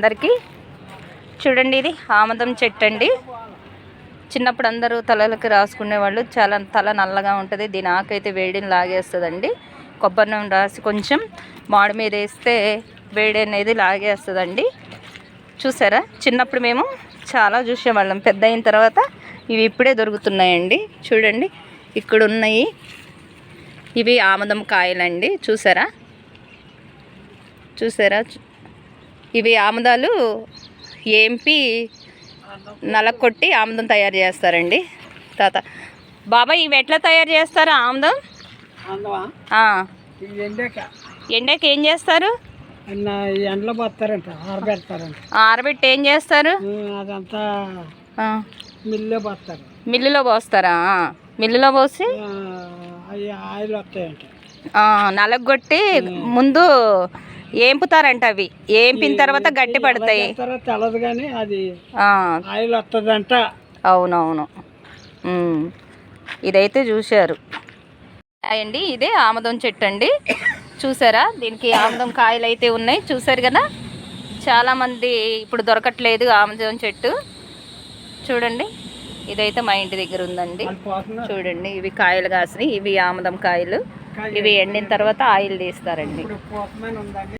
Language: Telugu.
అందరికీ చూడండి ఇది ఆమదం చెట్టు అండి. చిన్నప్పుడు అందరూ తలలకు రాసుకునే వాళ్ళు చాలా తల నల్లగా ఉంటుంది. దీని ఆకైతే వేడిని లాగేస్తుందండి. కొబ్బరి నూనె రాసి కొంచెం మాడి మీద వేస్తే వేడి అనేది లాగేస్తుందండి. చూసారా? చిన్నప్పుడు మేము చాలా చూసేవాళ్ళం. పెద్ద అయిన తర్వాత ఇవి ఇప్పుడే దొరుకుతున్నాయండి. చూడండి ఇక్కడ ఉన్నాయి ఇవి ఆమదం కాయలండి. చూసారా? చూసారా? ఇవి ఆముదాలు ఏంపి నలకొట్టి ఆముదం తయారు చేస్తారండి. తాత. బాబాయ్ ఇవి ఎట్లా తయారు చేస్తారు ఆముదం? ఎండాక. ఏం చేస్తారు? ఎండలో పోతారంట ఆరబెడతారంట. ఆరబెట్టి ఏం చేస్తారు? అదంతా ఆ, మిల్లో పోస్తారు. మిల్లులో పోస్తారా? మిల్లులో పోసి? ఆయిల్ వస్తాయంట. నలగొట్టి ముందు ఏంపుతారంట అవి. ఏంపిన తర్వాత గట్టి పడతాయి. తర్వాత తెలదు కానీ అది ఆ, ఆయిల్ వస్తుందంట అవునవును. ఇదైతే చూశారు. అండి ఇదే ఆమదం చెట్టు అండి చూసారా? దీనికి ఆమదం కాయలు అయితే ఉన్నాయి. చూసారు కదా? చాలామంది ఇప్పుడు దొరకట్లేదు ఆమదం చెట్టు. చూడండి. ఇదైతే మా ఇంటి దగ్గర ఉందండి. చూడండి ఇవి కాయలు కాసినాయి. ఇవి ఆమదం కాయలు. ఇవి ఎండిన తర్వాత ఆయిల్ తీస్తారండి.